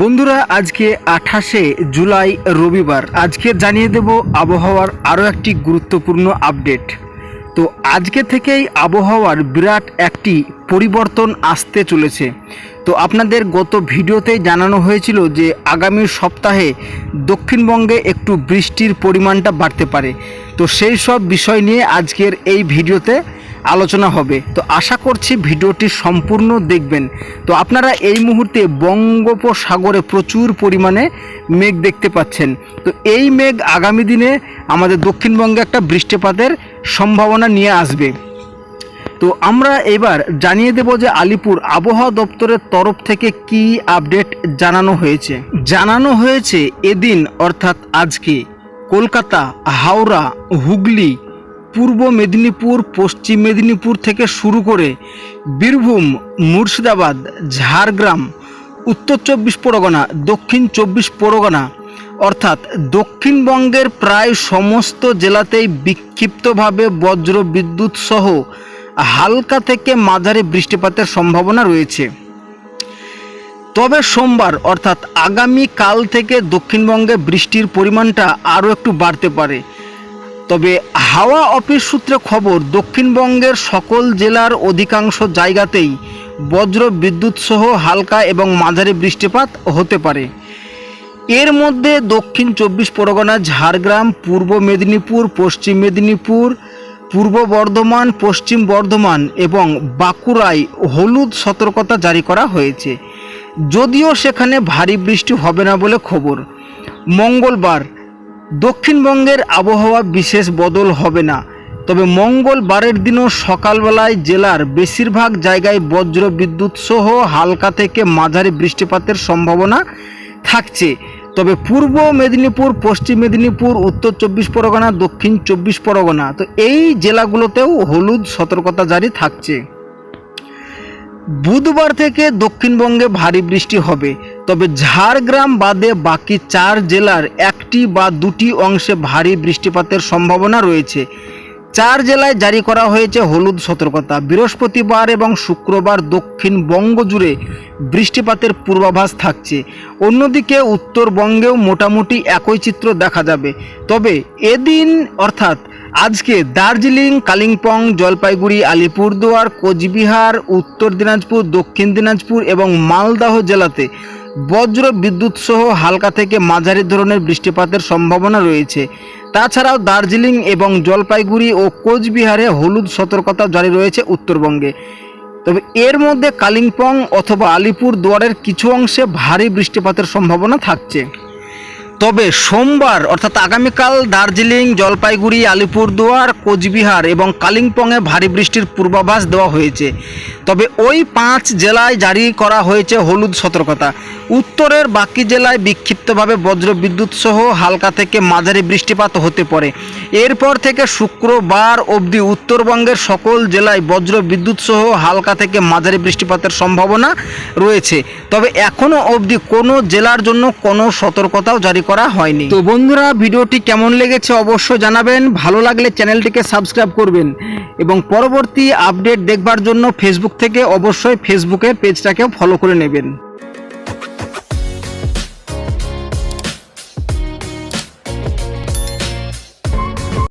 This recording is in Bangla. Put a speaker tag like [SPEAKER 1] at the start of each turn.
[SPEAKER 1] বন্ধুরা, আজকে আঠাশে জুলাই রবিবার। আজকে জানিয়ে দেব আবহাওয়ার আরও একটি গুরুত্বপূর্ণ আপডেট। তো আজকে থেকেই আবহাওয়ার বিরাট একটি পরিবর্তন আসতে চলেছে। তো আপনাদের গত ভিডিওতেই জানানো হয়েছিল যে আগামী সপ্তাহে দক্ষিণবঙ্গে একটু বৃষ্টির পরিমাণটা বাড়তে পারে। তো সেই সব বিষয় নিয়ে আজকের এই ভিডিওতে আলোচনা হবে। তো আশা করছি ভিডিওটি সম্পূর্ণ দেখবেন। তো আপনারা এই মুহূর্তে বঙ্গোপসাগরে প্রচুর পরিমাণে মেঘ দেখতে পাচ্ছেন। তো এই মেঘ আগামী দিনে আমাদের দক্ষিণবঙ্গে একটা বৃষ্টিপাতের সম্ভাবনা নিয়ে আসবে। তো আমরা এবার জানিয়ে দেব যে আলিপুর আবহাওয়া দপ্তরের তরফ থেকে কি আপডেট জানানো হয়েছে। জানানো হয়েছে এদিন, অর্থাৎ আজকে, কলকাতা, হাওড়া, হুগলি পূর্ব মেদিনীপুর, পশ্চিম মেদিনীপুর থেকে শুরু করে বীরভূম, মুর্শিদাবাদ, ঝাড়গ্রাম, উত্তর চব্বিশ পরগনা, দক্ষিণ চব্বিশ পরগনা, অর্থাৎ দক্ষিণবঙ্গের প্রায় সমস্ত জেলাতেই বিক্ষিপ্তভাবে বজ্র বিদ্যুৎ সহ হালকা থেকে মাঝারি বৃষ্টিপাতের সম্ভাবনা রয়েছে। তবে সোমবার, অর্থাৎ আগামী কাল থেকে দক্ষিণবঙ্গে বৃষ্টির পরিমাণটা আরও একটু বাড়তে পারে। তবে হাওয়া অফিস সূত্রে খবর, দক্ষিণবঙ্গের সকল জেলার অধিকাংশ জায়গাতেই বজ্র বিদ্যুৎ সহ হালকা এবং মাঝারি বৃষ্টিপাত হতে পারে। এর মধ্যে দক্ষিণ চব্বিশ পরগনা, ঝাড়গ্রাম, পূর্ব মেদিনীপুর, পশ্চিম মেদিনীপুর, পূর্ব বর্ধমান, পশ্চিম বর্ধমান এবং বাঁকুড়ায় হলুদ সতর্কতা জারি করা হয়েছে। যদিও সেখানে ভারী বৃষ্টি হবে না বলে খবর। মঙ্গলবার দক্ষিণবঙ্গের আবহাওয়া বিশেষ বদল হবে না। তবে মঙ্গলবারের দিনও সকালবেলায় জেলার বেশিরভাগ জায়গায় বজ্র বিদ্যুৎ সহ হালকা থেকে মাঝারি বৃষ্টিপাতের সম্ভাবনা থাকছে। তবে পূর্ব মেদিনীপুর, পশ্চিম মেদিনীপুর, উত্তর চব্বিশ পরগনা, দক্ষিণ চব্বিশ পরগনা, তো এই জেলাগুলোতেও হলুদ সতর্কতা জারি থাকছে। বুধবার থেকে দক্ষিণবঙ্গে ভারী বৃষ্টি হবে। তবে ঝাড়গ্রাম বাদে বাকি চার জেলার একটি বা দুটি অংশে ভারী বৃষ্টিপাতের সম্ভাবনা রয়েছে। চার জেলায় জারি করা হয়েছে হলুদ সতর্কতা। বৃহস্পতিবার এবং শুক্রবার দক্ষিণবঙ্গ জুড়ে বৃষ্টিপাতের পূর্বাভাস থাকছে। অন্যদিকে উত্তরবঙ্গেও মোটামুটি একই চিত্র দেখা যাবে। তবে এদিন অর্থাৎ আজকে দার্জিলিং, কালিম্পং, জলপাইগুড়ি, আলিপুরদুয়ার, কোচবিহার, উত্তর দিনাজপুর, দক্ষিণ দিনাজপুর এবং মালদাহ জেলাতে বজ্র বিদ্যুৎ সহ হালকা থেকে মাঝারি ধরনের বৃষ্টিপাতের সম্ভাবনা রয়েছে। তাছাড়াও দার্জিলিং এবং জলপাইগুড়ি ও কোচবিহারে হলুদ সতর্কতা জারি রয়েছে উত্তরবঙ্গে। তবে এর মধ্যে কালিম্পং অথবা আলিপুর দুয়ারের কিছু অংশে ভারী বৃষ্টিপাতের সম্ভাবনা থাকছে। তবে সোমবার, অর্থাৎ আগামীকাল দার্জিলিং, জলপাইগুড়ি, আলিপুরদুয়ার, কোচবিহার এবং কালিম্পংয়ে ভারী বৃষ্টির পূর্বাভাস দেওয়া হয়েছে। তবে ওই পাঁচ জেলায় জারি করা হয়েছে হলুদ সতর্কতা। উত্তরের বাকি জেলায় বিক্ষিপ্তভাবে বজ্র বিদ্যুৎ সহ হালকা থেকে মাঝারি বৃষ্টিপাত হতে পারে। এরপর থেকে শুক্রবার অবধি উত্তরবঙ্গের সকল জেলায় বজ্র বিদ্যুৎ সহ হালকা থেকে মাঝারি বৃষ্টিপাতের সম্ভাবনা রয়েছে। তবে এখনও অবধি কোনো জেলার জন্য কোনো সতর্কতাও জারি করা হয়নি। তো বন্ধুরা, ভিডিওটি কেমন লেগেছে অবশ্য জানাবেন। ভালো লাগলে চ্যানেলটিকে সাবস্ক্রাইব করবেন। এবং পরবর্তী আপডেট দেখবার জন্য ফেসবুক থেকে অবশ্যই ফেসবুকের পেজটাকেও ফলো করে নেবেন।